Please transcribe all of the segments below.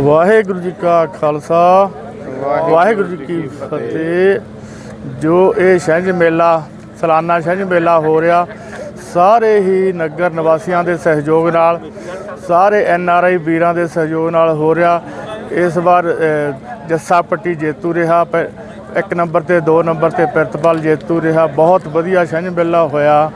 ਵਾਹਿਗੁਰੂ। ਜੀ ਕਾ ਖਾਲਸਾ ਵਾਹਿਗੁਰੂ ਜੀ ਕੀ ਫਤਿਹ। ਜੋ ਇਹ ਛਿੰਝ ਮੇਲਾ ਸਾਲਾਨਾ ਛਿੰਝ ਮੇਲਾ ਹੋ ਰਿਹਾ ਸਾਰੇ ਹੀ ਨਗਰ ਨਿਵਾਸੀਆਂ ਦੇ ਸਹਿਯੋਗ ਨਾਲ ਸਾਰੇ ਐਨ ਆਰ ਆਈ ਵੀਰਾਂ ਦੇ ਸਹਿਯੋਗ ਨਾਲ ਹੋ ਰਿਹਾ। ਇਸ ਵਾਰ ਜੱਸਾ ਪੱਟੀ ਜੇਤੂ ਰਿਹਾ ਇੱਕ ਨੰਬਰ ਤੇ ਦੋ ਨੰਬਰ ਤੇ ਪ੍ਰਿਤਪਾਲ ਜੇਤੂ ਰਿਹਾ। ਬਹੁਤ ਵਧੀਆ ਛਿੰਝ ਮੇਲਾ ਹੋਇਆ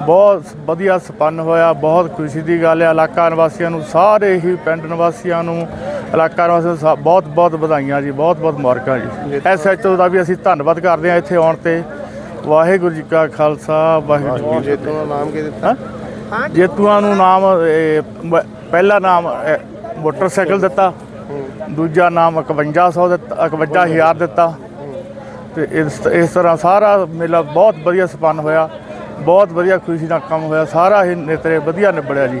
ਬਹੁਤ ਵਧੀਆ ਸੰਪੰਨ ਹੋਇਆ ਬਹੁਤ ਖੁਸ਼ੀ ਦੀ ਗੱਲ ਹੈ। ਇਲਾਕਾ ਨਿਵਾਸੀਆਂ ਨੂੰ ਸਾਰੇ ਹੀ ਪਿੰਡ ਨਿਵਾਸੀਆਂ ਨੂੰ ਇਲਾਕਾ ਨਿਵਾਸੀਆਂ ਨੂੰ ਬਹੁਤ ਬਹੁਤ ਵਧਾਈਆਂ ਜੀ ਬਹੁਤ ਬਹੁਤ ਮੁਬਾਰਕਾਂ ਜੀ। ਐਸਐਚਓ ਦਾ ਵੀ ਅਸੀਂ ਧੰਨਵਾਦ ਕਰਦੇ ਹਾਂ ਇੱਥੇ ਆਉਣ ਤੇ। ਵਾਹਿਗੁਰੂ ਜੀ ਕਾ ਖਾਲਸਾ ਵਾਹਿਗੁਰੂ ਜੀ ਕੀ ਜੇਤੂ ਦਾ ਨਾਮ ਕੀ ਦਿੱਤਾ? ਫਤਿਹ ਜੇਤੂਆਂ ਨੂੰ ਨਾਮ ਇਹ, ਪਹਿਲਾ ਨਾਮ ਇਹ, ਮੋਟਰਸਾਈਕਲ ਦਿੱਤਾ। ਦੂਜਾ ਨਾਮ 5100 ਦਿੱਤਾ 51000 ਦਿੱਤਾ। ਤੇ ਇਸ ਇਸ ਤਰ੍ਹਾਂ ਸਾਰਾ ਮੇਲਾ ਬਹੁਤ ਵਧੀਆ ਸੰਪੰਨ ਹੋਇਆ। ਬਹੁਤ ਵਧੀਆ ਖੁਸ਼ੀ ਨਾਲ ਕੰਮ ਹੋਇਆ। ਸਾਰਾ ਹੀ ਨੇਤਰੇ ਵਧੀਆ ਨਿਬੜਿਆ ਜੀ।